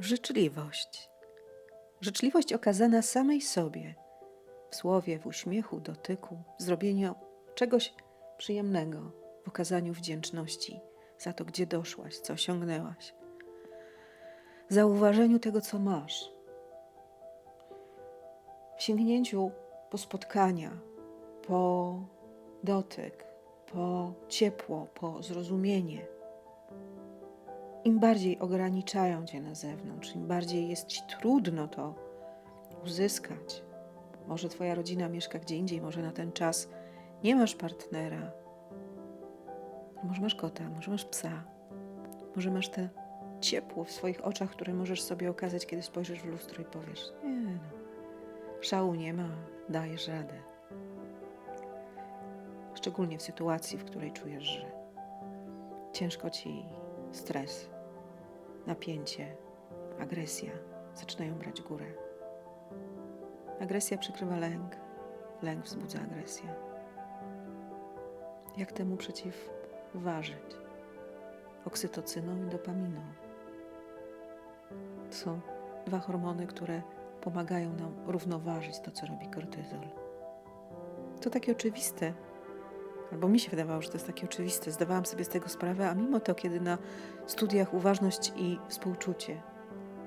Życzliwość. Życzliwość okazana samej sobie, w słowie, w uśmiechu, dotyku, w zrobieniu czegoś przyjemnego, w okazaniu wdzięczności za to, gdzie doszłaś, co osiągnęłaś, zauważeniu tego, co masz, w sięgnięciu po spotkania, po dotyk, po ciepło, po zrozumienie. Im bardziej ograniczają cię na zewnątrz, im bardziej jest ci trudno to uzyskać. Może twoja rodzina mieszka gdzie indziej, może na ten czas nie masz partnera. Może masz kota, może masz psa, może masz te ciepło w swoich oczach, które możesz sobie okazać, kiedy spojrzysz w lustro i powiesz: Nie, no, szału nie ma, dajesz radę. Szczególnie w sytuacji, w której czujesz, że ciężko ci stres, napięcie, agresja zaczynają brać górę. Agresja przykrywa lęk, lęk wzbudza agresję. Jak temu przeciwważyć? Oksytocyną i dopaminą. To są dwa hormony, które pomagają nam równoważyć to, co robi kortyzol. To takie oczywiste, albo mi się wydawało, że to jest takie oczywiste. Zdawałam sobie z tego sprawę, a mimo to, kiedy na studiach uważność i współczucie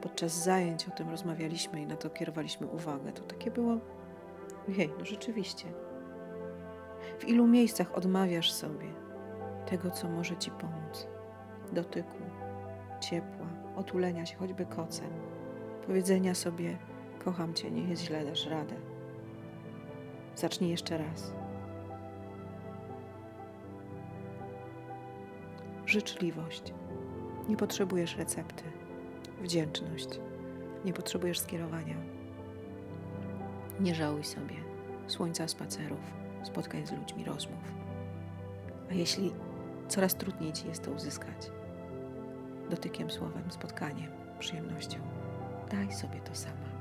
podczas zajęć o tym rozmawialiśmy i na to kierowaliśmy uwagę, to takie było, jej, no rzeczywiście. W ilu miejscach odmawiasz sobie tego, co może ci pomóc? Dotyku, ciepła, otulenia się choćby kocem, powiedzenia sobie: Kocham cię, nie jest źle, dasz radę. Zacznij jeszcze raz. Życzliwość. Nie potrzebujesz recepty. Wdzięczność. Nie potrzebujesz skierowania. Nie żałuj sobie słońca, spacerów, spotkań z ludźmi, rozmów. A jeśli coraz trudniej ci jest to uzyskać, dotykiem, słowem, spotkaniem, przyjemnością, daj sobie to samo.